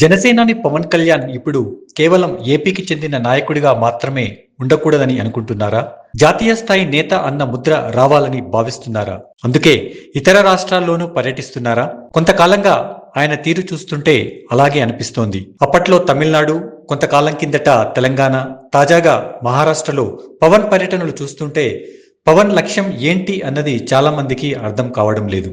జనసేనాని పవన్ కళ్యాణ్ ఇప్పుడు కేవలం ఏపీకి చెందిన నాయకుడిగా మాత్రమే ఉండకూడదని అనుకుంటున్నారా? జాతీయ స్థాయి నేత అన్న ముద్ర రావాలని భావిస్తున్నారా? అందుకే ఇతర రాష్ట్రాల్లోనూ పర్యటిస్తున్నారా? కొంతకాలంగా ఆయన తీరు చూస్తుంటే అలాగే అనిపిస్తోంది. అప్పట్లో తమిళనాడు కొంతకాలం కిందట తెలంగాణ తాజాగా మహారాష్ట్రలో పవన్ పర్యటనలు చూస్తుంటే పవన్ లక్ష్యం ఏంటి అన్నది చాలా మందికి అర్థం కావడం లేదు.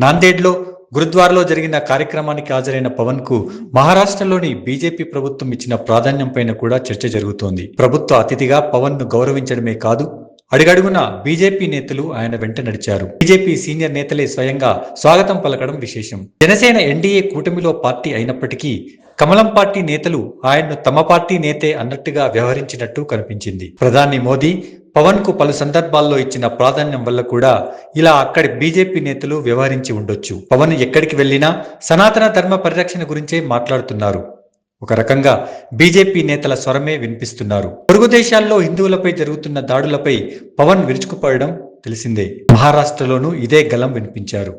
నాందేడ్లో గురుద్వారలో జరిగిన కార్యక్రమానికి హాజరైన పవన్కు మహారాష్ట్రలోని బీజేపీ ప్రభుత్వం ఇచ్చిన ప్రాధాన్యం పైన కూడా చర్చ జరుగుతోంది. ప్రభుత్వ అతిథిగా పవన్ను గౌరవించడమే కాదు అడుగడుగున బీజేపీ నేతలు ఆయన వెంట నడిచారు. బీజేపీ సీనియర్ నేతలే స్వయంగా స్వాగతం పలకడం విశేషం. జనసేన ఎన్డీఏ కూటమిలో పార్టీ అయినప్పటికీ కమలం పార్టీ నేతలు ఆయన్ను తమ పార్టీ నేతే అన్నట్టుగా వ్యవహరించినట్టు కనిపించింది. ప్రధాని మోదీ పవన్కు పలు సందర్భాల్లో ఇచ్చిన ప్రాధాన్యం వల్ల కూడా ఇలా అక్కడి బీజేపీ నేతలు వ్యవహరించి ఉండొచ్చు. పవన్ ఎక్కడికి వెళ్ళినా సనాతన ధర్మ పరిరక్షణ గురించే మాట్లాడుతున్నారు. ఒక రకంగా బీజేపీ నేతల స్వరమే వినిపిస్తున్నారు. పొరుగు దేశాల్లో హిందువులపై జరుగుతున్న దాడులపై పవన్ విరుచుకుపడడం తెలిసిందే. మహారాష్ట్రలోనూ ఇదే గలం వినిపించారు.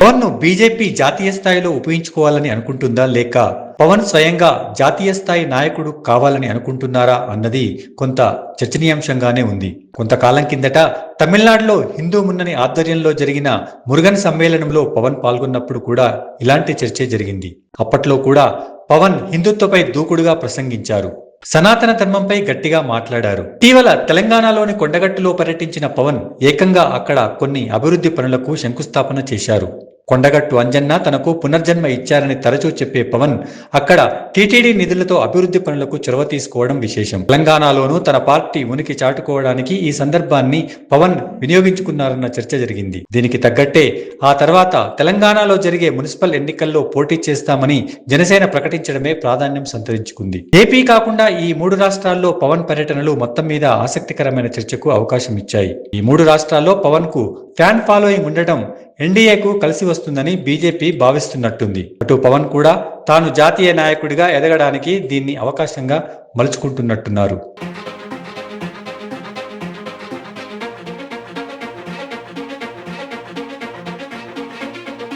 పవన్ను బీజేపీ జాతీయ స్థాయిలో ఉపయోగించుకోవాలని అనుకుంటుందా లేక పవన్ స్వయంగా జాతీయ స్థాయి నాయకుడు కావాలని అనుకుంటున్నారా అన్నది కొంత చర్చనీయాంశంగానే ఉంది. కొంతకాలం కిందట తమిళనాడులో హిందూ మున్నని ఆధ్వర్యంలో జరిగిన మురుగన్ సమ్మేళనంలో పవన్ పాల్గొన్నప్పుడు కూడా ఇలాంటి చర్చే జరిగింది. అప్పట్లో కూడా పవన్ హిందుత్వపై దూకుడుగా ప్రసంగించారు. సనాతన ధర్మంపై గట్టిగా మాట్లాడారు. ఇటీవల తెలంగాణలోని కొండగట్టులో పర్యటించిన పవన్ ఏకంగా అక్కడ కొన్ని అభివృద్ధి పనులకు శంకుస్థాపన చేశారు. కొండగట్టు అంజన్న తనకు పునర్జన్మ ఇచ్చారని తరచూ చెప్పే పవన్ అక్కడ టీటీడీ నిధులతో అభివృద్ధి పనులకు చొరవ తీసుకోవడం విశేషం. తెలంగాణలోనూ తన పార్టీ ఉనికి చాటుకోవడానికి ఈ సందర్భాన్ని పవన్ వినియోగించుకున్నారన్న చర్చ జరిగింది. దీనికి తగ్గట్టే ఆ తర్వాత తెలంగాణలో జరిగే మున్సిపల్ ఎన్నికల్లో పోటీ చేస్తామని జనసేన ప్రకటించడమే ప్రాధాన్యం సంతరించుకుంది. ఏపీ కాకుండా ఈ మూడు రాష్ట్రాల్లో పవన్ పర్యటనలు మొత్తం మీద ఆసక్తికరమైన చర్చకు అవకాశం ఇచ్చాయి. ఈ మూడు రాష్ట్రాల్లో పవన్కు ఫ్యాన్ ఫాలోయింగ్ ఉండటం ఎన్డీఏకు కలిసి వస్తుందని బీజేపీ భావిస్తున్నట్టుంది. అటు పవన్ కూడా తాను జాతీయ నాయకుడిగా ఎదగడానికి దీన్ని అవకాశంగా మలుచుకుంటున్నట్టున్నారు.